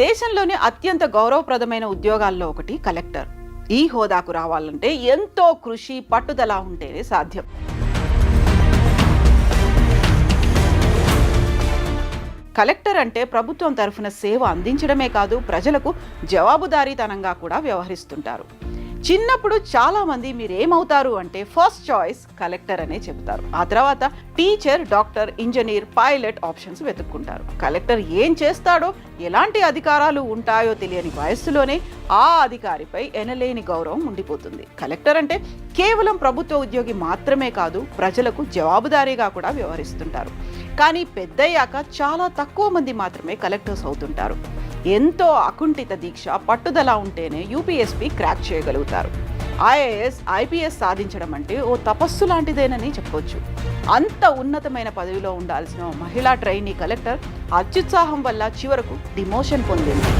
దేశంలోనే అత్యంత గౌరవప్రదమైన ఉద్యోగాల్లో ఒకటి కలెక్టర్. ఈ హోదాకు రావాలంటే ఎంతో కృషి పట్టుదల ఉంటేనే సాధ్యం. కలెక్టర్ అంటే ప్రభుత్వం తరఫున సేవ అందించడమే కాదు ప్రజలకు జవాబుదారీతనంగా కూడా వ్యవహరిస్తుంటారు. చిన్నప్పుడు చాలా మంది మీరు ఏమవుతారు అంటే ఫస్ట్ చాయిస్ కలెక్టర్ అనే చెబుతారు. ఆ తర్వాత teacher doctor engineer pilot options వెతుక్కుంటారు. Collector ఏం చేస్తాడో ఎలాంటి అధికారాలు ఉంటాయో తెలియని వయస్సులోనే ఆ అధికారిపై ఎనలేని గౌరవం ఉండిపోతుంది. కలెక్టర్ అంటే కేవలం ప్రభుత్వ ఉద్యోగి మాత్రమే కాదు ప్రజలకు జవాబుదారీగా కూడా వ్యవహరిస్తుంటారు. కానీ పెద్దయ్యాక చాలా తక్కువ మంది మాత్రమే కలెక్టర్స్ అవుతుంటారు. ఎంతో అకుంఠిత దీక్ష పట్టుదల ఉంటేనే యూపీఎస్పీ క్రాక్ చేయగలుగుతారు. ఐఏఎస్ ఐపీఎస్ సాధించడం అంటే ఓ తపస్సు లాంటిదేనని చెప్పొచ్చు. అంత ఉన్నతమైన పదవిలో ఉండాల్సిన మహిళా ట్రైనీ కలెక్టర్ అత్యుత్సాహం వల్ల చివరకు డిమోషన్ పొందింది.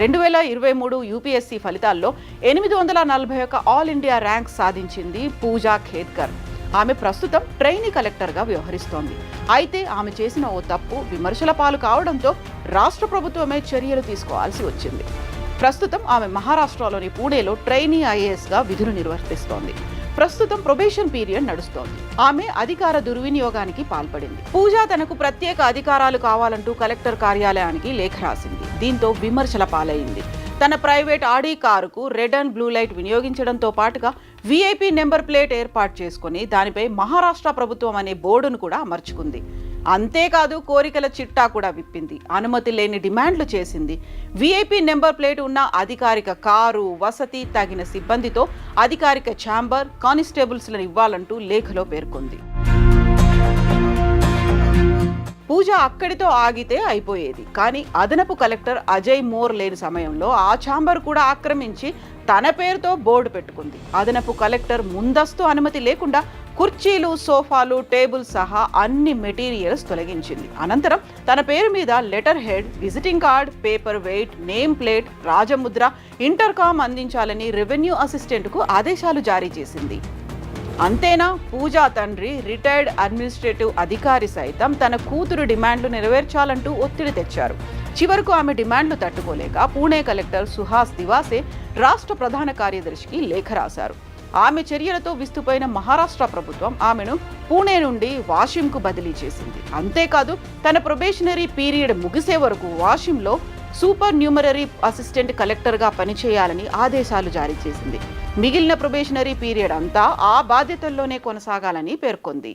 రెండు వేల ఇరవై మూడు యూపీఎస్సీ ఫలితాల్లో ఎనిమిది వందల నలభై ఒక ఆల్ ఇండియా ర్యాంక్ సాధించింది పూజా ఖేద్కర్. ఆమె ప్రస్తుతం ట్రైనీ కలెక్టర్గా వ్యవహరిస్తోంది. అయితే ఆమె చేసిన ఓ తప్పు విమర్శల పాలు కావడంతో రాష్ట్ర ప్రభుత్వమే చర్యలు తీసుకోవాల్సి వచ్చింది. ప్రస్తుతం ఆమె మహారాష్ట్రలోని పూణేలో ట్రైనీ ఐఏఎస్గా విధులు నిర్వర్తిస్తోంది. ప్రస్తుతం ప్రొబేషన్ పీరియడ్ నడుస్తోంది. ఆమె అధికార దుర్వినియోగానికి పాల్పడింది. పూజ తనకు ప్రత్యేక అధికారాలు కావాలంటూ కలెక్టర్ కార్యాలయానికి లేఖ రాసింది. దీంతో విమర్శల పాలైంది. తన ప్రైవేట్ ఆడీ కారుకు రెడ్ అండ్ బ్లూ లైట్ వినియోగించడంతో పాటుగా వీఐపీ నెంబర్ ప్లేట్ ఏర్పాటు చేసుకుని దానిపై మహారాష్ట్ర ప్రభుత్వం అనే బోర్డును కూడా అమర్చుకుంది. అంతేకాదు కోరికల చిట్టా కూడా విప్పింది. అనుమతి లేని డిమాండ్లు చేసింది. వీఐపీ నెంబర్ ప్లేట్ ఉన్న అధికారిక కారు వసతి తగిన సిబ్బందితో అధికారిక ఛాంబర్ కానిస్టేబుల్స్లను ఇవ్వాలంటూ లేఖలో పేర్కొంది. పూజ అక్కడితో ఆగితే అయిపోయేది. కానీ అదనపు కలెక్టర్ అజయ్ మోర్ లేని సమయంలో ఆ ఛాంబర్ కూడా ఆక్రమించి తన పేరుతో బోర్డు పెట్టుకుంది. అదనపు కలెక్టర్ ముందస్తు అనుమతి లేకుండా కుర్చీలు సోఫాలు టేబుల్ సహా అన్ని మెటీరియల్స్ తొలగించింది. అనంతరం తన పేరు మీద letter head visiting card paper weight name plate రాజముద్ర intercom అందించాలని రెవెన్యూ అసిస్టెంట్కు ఆదేశాలు జారీ చేసింది. అంతేనా? పూజా తండ్రి రిటైర్డ్ అడ్మినిస్ట్రేటివ్ అధికారి సైతం తన కూతురు డిమాండ్లు నెరవేర్చాలంటూ ఒత్తిడి తెచ్చారు. చివరకు ఆమె డిమాండ్లు తట్టుకోలేక పూణే కలెక్టర్ సుహాస్ దివాసే రాష్ట్ర ప్రధాన కార్యదర్శికి లేఖ రాశారు. ఆమె చర్యలతో విస్తుపోయిన మహారాష్ట్ర ప్రభుత్వం ఆమెను పూణే నుండి వాషింకు బదిలీ చేసింది. అంతేకాదు తన ప్రొబేషనరీ పీరియడ్ ముగిసే వరకు వాషింలో సూపర్ న్యూమరరీ అసిస్టెంట్ కలెక్టర్గా పనిచేయాలని ఆదేశాలు జారీ చేసింది. మిగిలిన ప్రొబేషనరీ పీరియడ్ అంతా ఆ బాధ్యతల్లోనే కొనసాగాలని పేర్కొంది.